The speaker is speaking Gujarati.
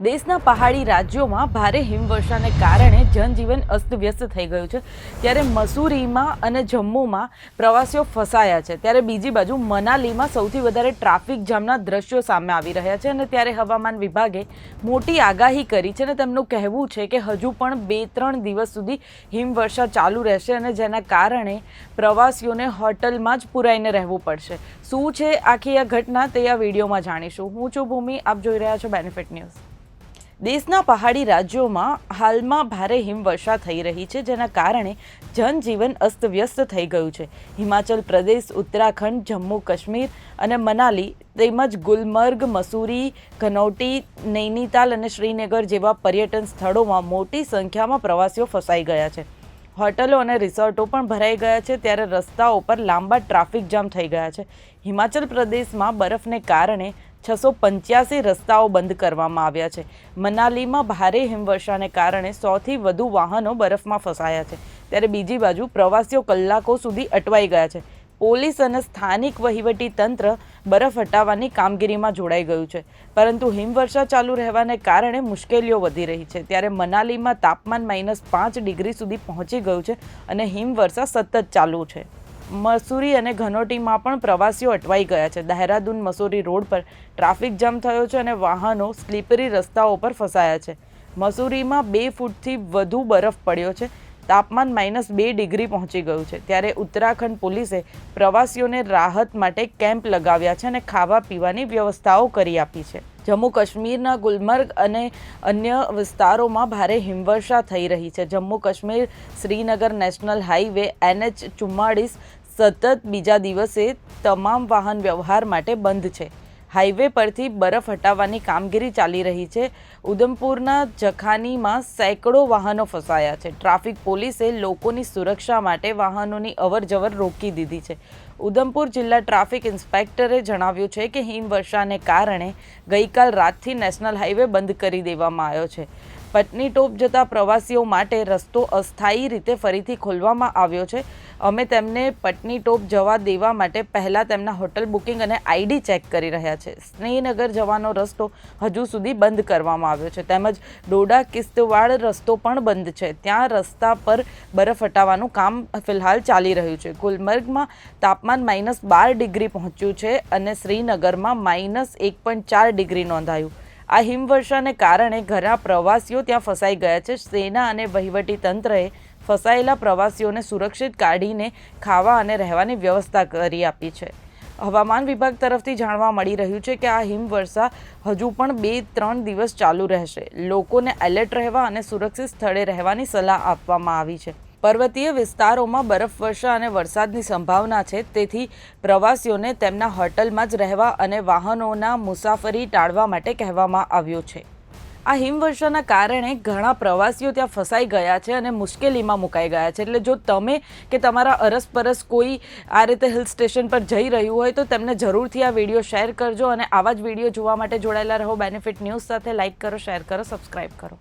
દેશના પહાડી રાજ્યોમાં ભારે હિમવર્ષાને કારણે જનજીવન અસ્તવ્યસ્ત થઈ ગયું છે. ત્યારે મસૂરીમાં અને જમ્મુમાં પ્રવાસીઓ ફસાયા છે. ત્યારે બીજી બાજુ મનાલીમાં સૌથી વધારે ટ્રાફિક જામના દ્રશ્યો સામે આવી રહ્યા છે અને ત્યારે હવામાન વિભાગે મોટી આગાહી કરી છે અને તેમનું કહેવું છે કે હજુ પણ બે ત્રણ દિવસ સુધી હિમવર્ષા ચાલુ રહેશે અને જેના કારણે પ્રવાસીઓને હોટલમાં જ પુરાઈને રહેવું પડશે. શું છે આખી આ ઘટના તે આ વિડીયોમાં જાણીશું. હું છું ભૂમિ. આપ જોઈ રહ્યા છો બેનિફિટ ન્યૂઝ દેશના પહાડી રાજ્યોમાં હાલમાં ભારે હિમવર્ષા થઈ રહી છે, જેના કારણે જનજીવન અસ્તવ્યસ્ત થઈ ગયું છે. હિમાચલ પ્રદેશ, ઉત્તરાખંડ, જમ્મુ કાશ્મીર અને મનાલી તેમજ ગુલમર્ગ, મસૂરી, કનૌટી, નૈનીતાલ અને શ્રીનગર જેવા પર્યટન સ્થળોમાં મોટી સંખ્યામાં પ્રવાસીઓ ફસાઈ ગયા છે. હોટલો અને રિસોર્ટો પણ ભરાઈ ગયા છે ત્યારે રસ્તાઓ પર લાંબા ટ્રાફિક જામ થઈ ગયા છે. હિમાચલ પ્રદેશમાં બરફને કારણે છસો પંચ્યાસી રસ્તાઓ બંધ કરવામાં આવ્યા છે. મનાલીમાં ભારે હિમવર્ષાને કારણે સોથી વધુ વાહનો બરફમાં ફસાયા છે. ત્યારે બીજી બાજુ પ્રવાસીઓ કલાકો સુધી અટવાઈ ગયા છે. પોલીસ અને સ્થાનિક વહીવટી તંત્ર બરફ હટાવવાની કામગીરીમાં જોડાઈ ગયું છે. પરંતુ હિમવર્ષા ચાલુ રહેવાને કારણે મુશ્કેલીઓ વધી રહી છે. ત્યારે મનાલીમાં તાપમાન માઇનસ પાંચ ડિગ્રી સુધી પહોંચી ગયું છે અને હિમવર્ષા સતત ચાલુ છે. મસૂરી અને ઘનોટીમાં પણ પ્રવાસીઓ અટવાઈ ગયા છે. દહેરાદૂન મસૂરી રોડ પર ટ્રાફિક જામ થયો છે અને વાહનો સ્લીપરી રસ્તાઓ પર ફસાયા છે. મસૂરીમાં બે ફૂટથી વધુ બરફ પડ્યો છે. તાપમાન માઇનસ બે ડિગ્રી પહોંચી ગયું છે. ત્યારે ઉત્તરાખંડ પોલીસે પ્રવાસીઓને રાહત માટે કેમ્પ લગાવ્યા છે અને ખાવા પીવાની વ્યવસ્થાઓ કરી આપી છે. જમ્મુ કાશ્મીરના ગુલમર્ગ અને અન્ય વિસ્તારોમાં ભારે હિમવર્ષા થઈ રહી છે. Jammu Kashmir Srinagar national highway NH ચુમ્માળીસ સતત બીજા દિવસે તમામ વાહન વ્યવહાર માટે બંધ છે. હાઈવે પરથી બરફ હટાવવાની કામગીરી ચાલી રહી છે. ઉધમપુરના જખાનીમાં સેંકડો વાહનો ફસાયા છે. ટ્રાફિક પોલીસે લોકોની સુરક્ષા માટે વાહનોની અવરજવર રોકી દીધી છે. ઉધમપુર જિલ્લા ટ્રાફિક ઇન્સ્પેક્ટરે જણાવ્યું છે કે હિમવર્ષાને કારણે ગઈકાલ રાતથી નેશનલ હાઈવે બંધ કરી દેવામાં આવ્યો છે. પટની જતા પ્રવાસીઓ માટે રસ્તો અસ્થાયી રીતે ફરીથી ખોલવામાં આવ્યો છે. અમે તેમને પટની ટોપ જવા દેવા માટે પહેલાં તેમના હોટલ બુકિંગ અને આઈડી ચેક કરી રહ્યા છે. શ્રીનગર જવાનો રસ્તો હજુ સુધી બંધ કરવામાં આવ્યો છે. તેમજ ડોડા કિસ્તવાડ રસ્તો પણ બંધ છે. ત્યાં રસ્તા પર બરફ હટાવવાનું કામ ફિલહાલ ચાલી રહ્યું છે. ગુલમર્ગમાં તાપમાન માઇનસ બાર ડિગ્રી પહોંચ્યું છે અને શ્રીનગરમાં માઇનસ એક પોઈન્ટ ચાર ડિગ્રી નોંધાયું. આ હિમવર્ષાને કારણે ઘણા પ્રવાસીઓ ત્યાં ફસાઈ ગયા છે. સેના અને વહીવટી તંત્રએ ફસાયેલા પ્રવાસીઓને સુરક્ષિત કાઢીને ખાવા અને રહેવાની વ્યવસ્થા કરી આપી છે. હવામાન વિભાગ તરફથી જાણવા મળી રહ્યું છે કે આ હિમવર્ષા હજુ પણ બે ત્રણ દિવસ ચાલુ રહેશે. લોકોને એલર્ટ રહેવા અને સુરક્ષિત સ્થળે રહેવાની સલાહ આપવામાં આવી છે. પર્વતીય વિસ્તારોમાં બરફવર્ષા અને વરસાદની સંભાવના છે. તેથી પ્રવાસીઓને તેમના હોટલમાં જ રહેવા અને વાહનોના મુસાફરી ટાળવા માટે કહેવામાં આવ્યું છે. આ હિમવર્ષાના કારણે ઘણા પ્રવાસીઓ ત્યાં ફસાઈ ગયા છે અને મુશ્કેલીમાં મુકાઈ ગયા છે. એટલે જો તમે કે તમારા અરસપરસ કોઈ આ રીતે હિલ સ્ટેશન પર જઈ રહ્યું હોય તો તેમને જરૂરથી આ વીડિયો શેર કરજો અને આવા જ વીડિયો જોવા માટે જોડાયેલા રહો. બેનિફિટ ન્યૂઝ સાથે લાઇક કરો, શેર કરો સબસ્ક્રાઈબ કરો.